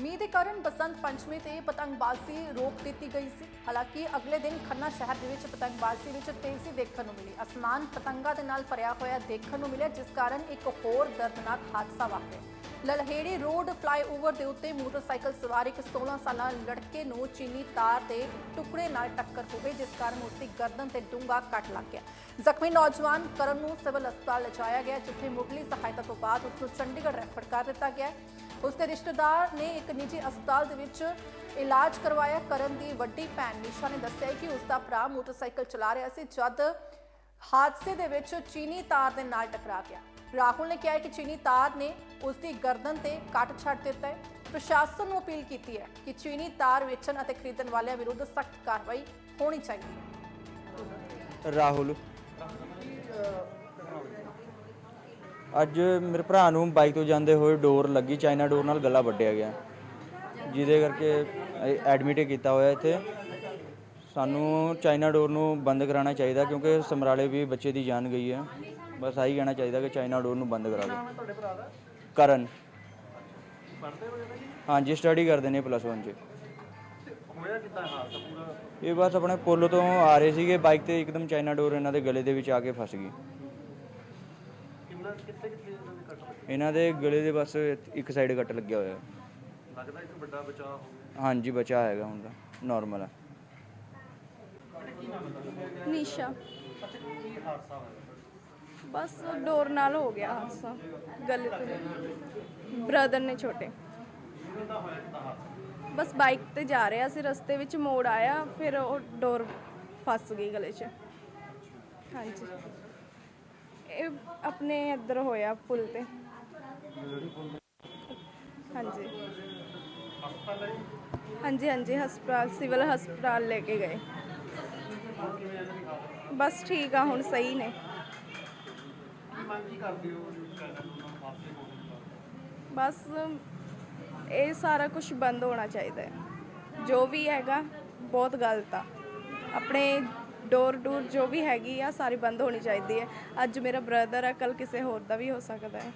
ਮੀਂਹ ਦੇ ਕਾਰਨ ਬਸੰਤ ਪੰਚਮੀ ਤੇ ਪਤੰਗਬਾਜ਼ੀ ਰੋਕ ਦਿੱਤੀ ਗਈ ਸੀ। ਹਾਲਾਂਕਿ ਅਗਲੇ ਦਿਨ ਖੰਨਾ ਸ਼ਹਿਰ ਦੇ ਵਿੱਚ ਪਤੰਗਬਾਜ਼ੀ ਵਿੱਚ ਤੇਜ਼ੀ ਦੇਖਣ ਨੂੰ ਮਿਲੀ। ਅਸਮਾਨ ਪਤੰਗਾਂ ਦੇ ਨਾਲ ਭਰਿਆ ਹੋਇਆ ਦੇਖਣ ਨੂੰ ਮਿਲਿਆ, ਜਿਸ ਕਾਰਨ ਇੱਕ ਹੋਰ ਦਰਦਨਾਕ ਹਾਦਸਾ ਵਾਪਰਿਆ। ਲਲਹੇੜੀ ਰੋਡ ਫਲਾਈਓਵਰ ਦੇ ਉੱਤੇ ਮੋਟਰਸਾਈਕਲ ਸਵਾਰ ਇੱਕ 16 ਸਾਲਾ ਲੜਕੇ ਨੂੰ ਚੀਨੀ ਤਾਰ ਦੇ ਟੁਕੜੇ ਨਾਲ ਟੱਕਰ ਹੋ ਗਈ, ਜਿਸ ਕਾਰਨ ਉਸ ਦੀ ਗਰਦਨ ਤੇ ਡੂੰਘਾ ਕੱਟ ਲੱਗ ਗਿਆ। ਜ਼ਖਮੀ ਨੌਜਵਾਨ ਕਰਨ ਨੂੰ ਸਿਵਲ ਹਸਪਤਾਲ ਲਿਜਾਇਆ ਗਿਆ, ਜਿੱਥੇ ਮੁੱਢਲੀ ਸਹਾਇਤਾ ਤੋਂ ਬਾਅਦ ਉਸ ਨੂੰ ਚੰਡੀਗੜ੍ਹ ਰੈਫਰ ਕਰ ਦਿੱਤਾ ਗਿਆ। ਉਸ ਦੇ ਰਿਸ਼ਤੇਦਾਰ ਨੇ ਇੱਕ ਨਿੱਜੀ ਹਸਪਤਾਲ ਦੇ ਵਿੱਚ ਇਲਾਜ ਕਰਵਾਇਆ। ਕਰਨ ਦੀ ਵੱਡੀ ਭੈਣ ਨਿਸ਼ਾ ਨੇ ਦੱਸਿਆ ਕਿ ਉਸ ਦਾ ਭਰਾ ਮੋਟਰਸਾਈਕਲ ਚਲਾ ਰਿਹਾ ਸੀ ਜਦ ਹਾਦਸੇ ਦੇ ਵਿੱਚ ਚੀਨੀ ਤਾਰ ਦੇ ਨਾਲ ਟਕਰਾ ਗਿਆ। ਰਾਹੁਲ ਨੇ ਕਿਹਾ ਕਿ ਚੀਨੀ ਤਾਰ ਨੇ ਉਸ ਦੀ ਗਰਦਨ ਤੇ ਕੱਟ ਛੱਡ ਦਿੱਤਾ ਹੈ। ਪ੍ਰਸ਼ਾਸਨ ਨੂੰ ਅਪੀਲ ਕੀਤੀ ਹੈ ਕਿ ਚੀਨੀ ਤਾਰ ਵੇਚਣ ਅਤੇ ਖਰੀਦਣ ਵਾਲਿਆਂ ਵਿਰੁੱਧ ਸਖਤ ਕਾਰਵਾਈ ਹੋਣੀ ਚਾਹੀਦੀ ਹੈ। ਰਾਹੁਲ। ਅੱਜ ਮੇਰੇ ਭਰਾ ਨੂੰ ਬਾਈਕ ਤੋਂ ਜਾਂਦੇ ਹੋਏ ਡੋਰ ਲੱਗੀ ਚਾਈਨਾ ਡੋਰ ਨਾਲ ਗਲਾ ਵੱਢਿਆ ਗਿਆ। ਜਿਹਦੇ ਕਰਕੇ ਐਡਮਿਟ ਕੀਤਾ ਹੋਇਆ ਇੱਥੇ। ਸਾਨੂੰ ਚਾਈਨਾ ਡੋਰ ਨੂੰ ਬੰਦ ਕਰਾਉਣਾ ਚਾਹੀਦਾ ਕਿਉਂਕਿ ਸਮਰਾਲੇ ਵੀ ਬੱਚੇ ਦੀ ਜਾਨ ਗਈ ਹੈ। ਬਸ ਆਹੀ ਕਹਿਣਾ ਚਾਹੀਦਾ ਕਿ ਚਾਈਨਾ ਡੋਰ ਨੂੰ ਬੰਦ ਕਰਾ ਦਿਓ। ਕਰਨ। ਹਾਂਜੀ ਸਟੱਡੀ ਕਰਦੇ ਨੇ ਪਲੱਸ 1 ਚ। ਇਹ ਬਸ ਆਪਣੇ ਪੁੱਲ ਤੋਂ ਆ ਰਹੇ ਸੀਗੇ ਬਾਈਕ ਤੇ ਇੱਕਦਮ ਚਾਈਨਾ ਡੋਰ ਇਹਨਾਂ ਦੇ ਗਲੇ ਦੇ ਵਿੱਚ ਆ ਕੇ ਫਸ ਗਈ। ਇਹਨਾਂ ਦੇ ਗਲੇ ਦੇ ਬਸ ਇੱਕ ਸਾਈਡ ਕੱਟ ਲੱਗਿਆ ਹੋਇਆ। ਲੱਗਦਾ ਇੱਕ ਵੱਡਾ ਬਚਾਅ ਹੋ ਹਾਂਜੀ ਬਚਾ ਹੈਗਾ ਹੁਣ ਤਾਂ ਨਾਰਮਲ ਹੈ ਨਿਸ਼ਾ। ਅੱਛਾ ਕੀ ਹਾਦਸਾ ਹੋਇਆ? ਬਸ ਡੋਰ ਨਾਲ ਹੋ ਗਿਆ ਹਾਦਸਾ ਗਲੇ ਤੇ। ਬ੍ਰਦਰ ਨੇ ਛੋਟੇ। ਬਸ ਬਾਈਕ ਤੇ ਜਾ ਰਿਹਾ ਸੀ ਰਸਤੇ ਵਿੱਚ ਮੋੜ ਆਇਆ ਫਿਰ ਉਹ ਡੋਰ ਫਸ ਗਈ ਗਲੇ 'ਚ। ਹਾਂਜੀ। ਇਹ ਆਪਣੇ ਇੱਧਰ ਹੋਇਆ ਪੁਲ ਤੇ। ਹਾਂਜੀ। ਹਾਂਜੀ ਹਾਂਜੀ, ਹਸਪਤਾਲ, ਸਿਵਲ ਹਸਪਤਾਲ ਲੈ ਕੇ ਗਏ। ਬਸ ਠੀਕ ਆ, ਹੁਣ ਸਹੀ ਨੇ। ਬਸ ਇਹ ਸਾਰਾ ਕੁਝ ਬੰਦ ਹੋਣਾ ਚਾਹੀਦਾ ਹੈ। ਜੋ ਵੀ ਹੈਗਾ, ਬਹੁਤ ਗਲਤ ਆ। ਆਪਣੇ ਡੋਰ ਡੂਰ ਜੋ ਵੀ ਹੈਗੀ ਆ, ਸਾਰੀ ਬੰਦ ਹੋਣੀ ਚਾਹੀਦੀ ਹੈ। ਅੱਜ ਮੇਰਾ ਬ੍ਰਦਰ ਆ ਕੱਲ ਕਿਸੇ ਹੋਰ ਦਾ ਵੀ ਹੋ ਸਕਦਾ ਹੈ।